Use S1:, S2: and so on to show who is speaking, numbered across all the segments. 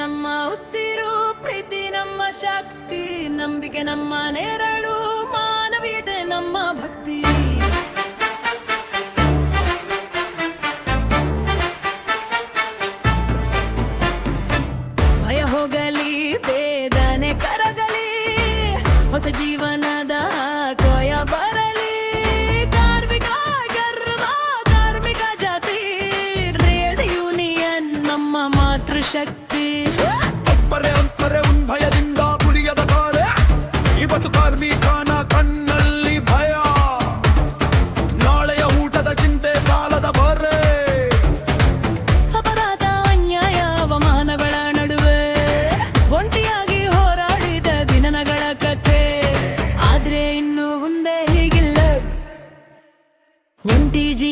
S1: ನಮ್ಮ ಉಸಿರು, ಪ್ರೀತಿ ನಮ್ಮ ಶಕ್ತಿ, ನಂಬಿಕೆ ನಮ್ಮ ನೆರಳು, ಮಾನವೀಯತೆ ನಮ್ಮ ಭಕ್ತಿ. ಭಯ ಹೋಗಲಿ, ಬೇದನೆ ಕರಗಲಿ, ಹೊಸ ಜೀವನದ ಕೊಯ ಬರಲಿ. ಕಾರ್ಮಿಕ ಗರ್ವ ಕಾರ್ಮಿಕ ಜಾತಿ ರೇಡ್ ಯೂನಿಯನ್ ನಮ್ಮ ಮಾತೃಶಕ್ತಿ.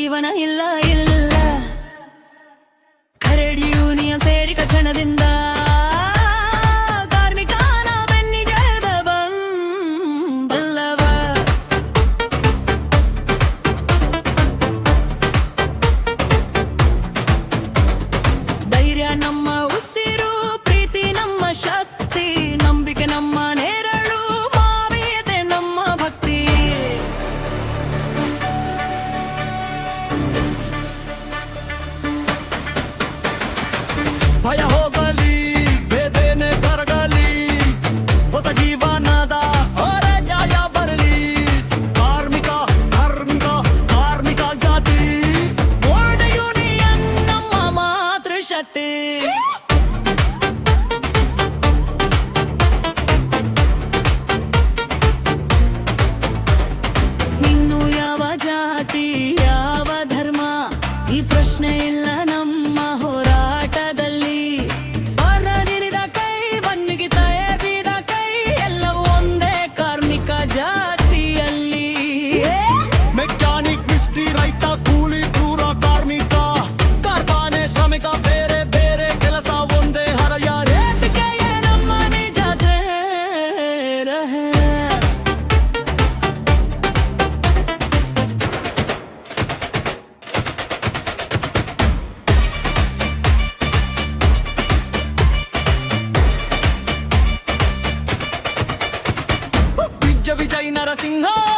S1: ಜೀವನ ಇಲ್ಲ ಇಲ್ಲ ಕರಡಿ ಯೂನಿಯನ್ ಸೇರಿಕ ಕ್ಷಣದಿಂದ ಕಾರ್ಮಿಕನ ಬೆನ್ನಿಗೆ ಧೈರ್ಯ ನಮ್ಮ ಉಸ್ i prašne ili assim, não.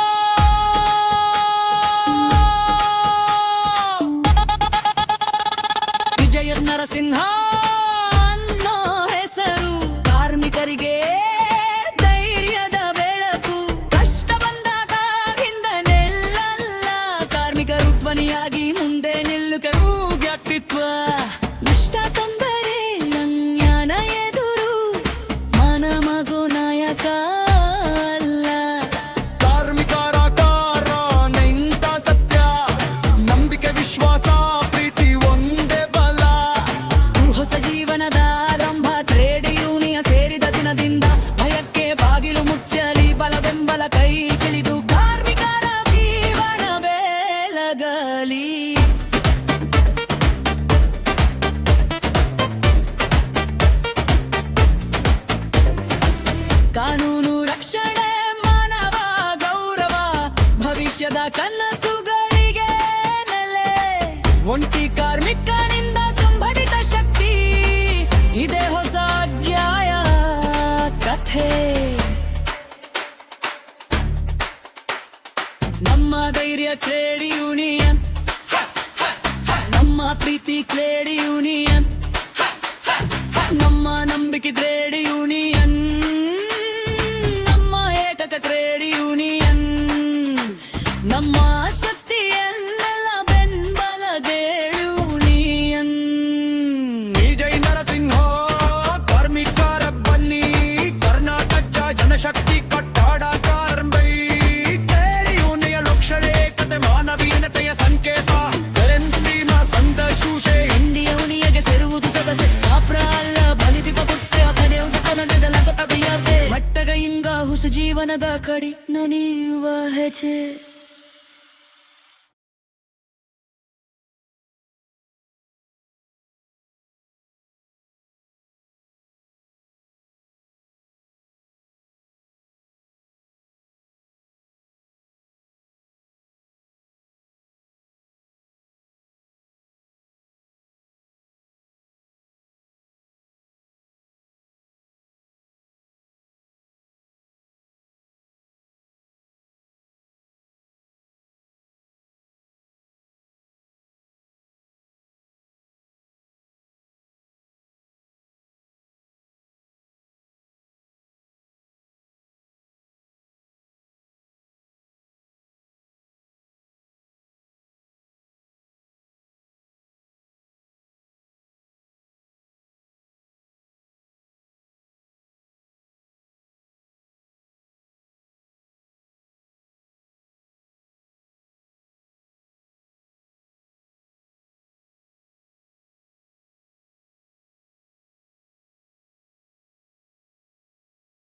S1: ಬೆಳಗಲಿ ಕಾನೂನು ರಕ್ಷಣೆ, ಮಾನವ ಗೌರವ, ಭವಿಷ್ಯದ ಕನಸುಗಳಿಗೆ ನೆಲೆ. ಒಂಟಿ ಕಾರ್ಮಿಕನಿಂದ ಸಂಭಟಿತ ಶಕ್ತಿ, ಇದೆ ಹೊಸ ಅಧ್ಯಾಯ ಕಥೆ. ನಮ್ಮ ಧೈರ್ಯಕ್ಕೆ ಪ್ರೀತಿ ಕ್ಲೇಡಿ ಯೂನಿಯನ್ ನಮ್ಮ ನಂಬಿಕಿದ್ರೆ ಜೀವನದ ಕಡಿ ನನಿಯುವ ಹೆಜೆ